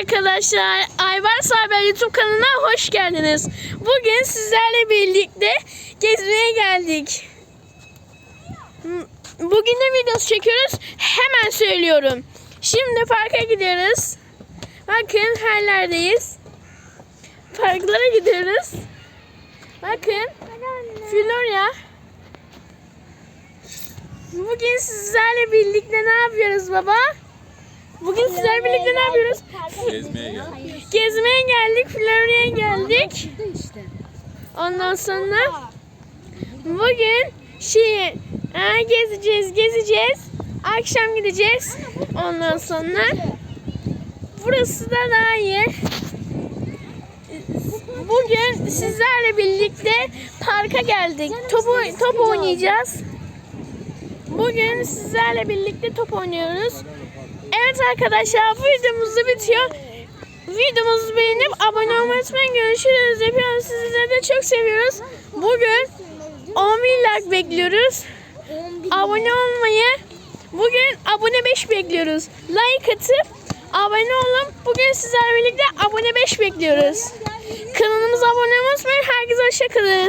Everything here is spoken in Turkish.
arkadaşlar. Aybars Haber YouTube kanalına hoş geldiniz. Bugün sizlerle birlikte gezmeye geldik. Bugün de videosu çekiyoruz. Hemen söylüyorum. Şimdi parka gidiyoruz. Bakın her yerdeyiz. Parklara gidiyoruz. Bakın. Florya. Bugün sizlerle birlikte ne yapıyoruz baba? Bugün sizlerle birlikte ne yapıyoruz? Gezmeye geldik. Gezmeye geldik, Florya'ya geldik. Ondan sonra bugün şey ha, gezeceğiz, gezeceğiz. Akşam gideceğiz. Ondan sonra burası da daha iyi. Bugün sizlerle birlikte parka geldik. Top, top oynayacağız. Bugün sizlerle birlikte top oynuyoruz. Evet arkadaşlar bu videomuz da bitiyor. Videomuzu beğenip abone olmayı unutmayın. Görüşürüz. Öpüyorum sizleri de çok seviyoruz. Bugün 10 bin like bekliyoruz. Abone olmayı bugün abone 5 bekliyoruz. Like atıp abone olun. Bugün sizlerle birlikte abone 5 bekliyoruz. Kanalımıza abone olmayı unutmayın. Herkese hoşçakalın.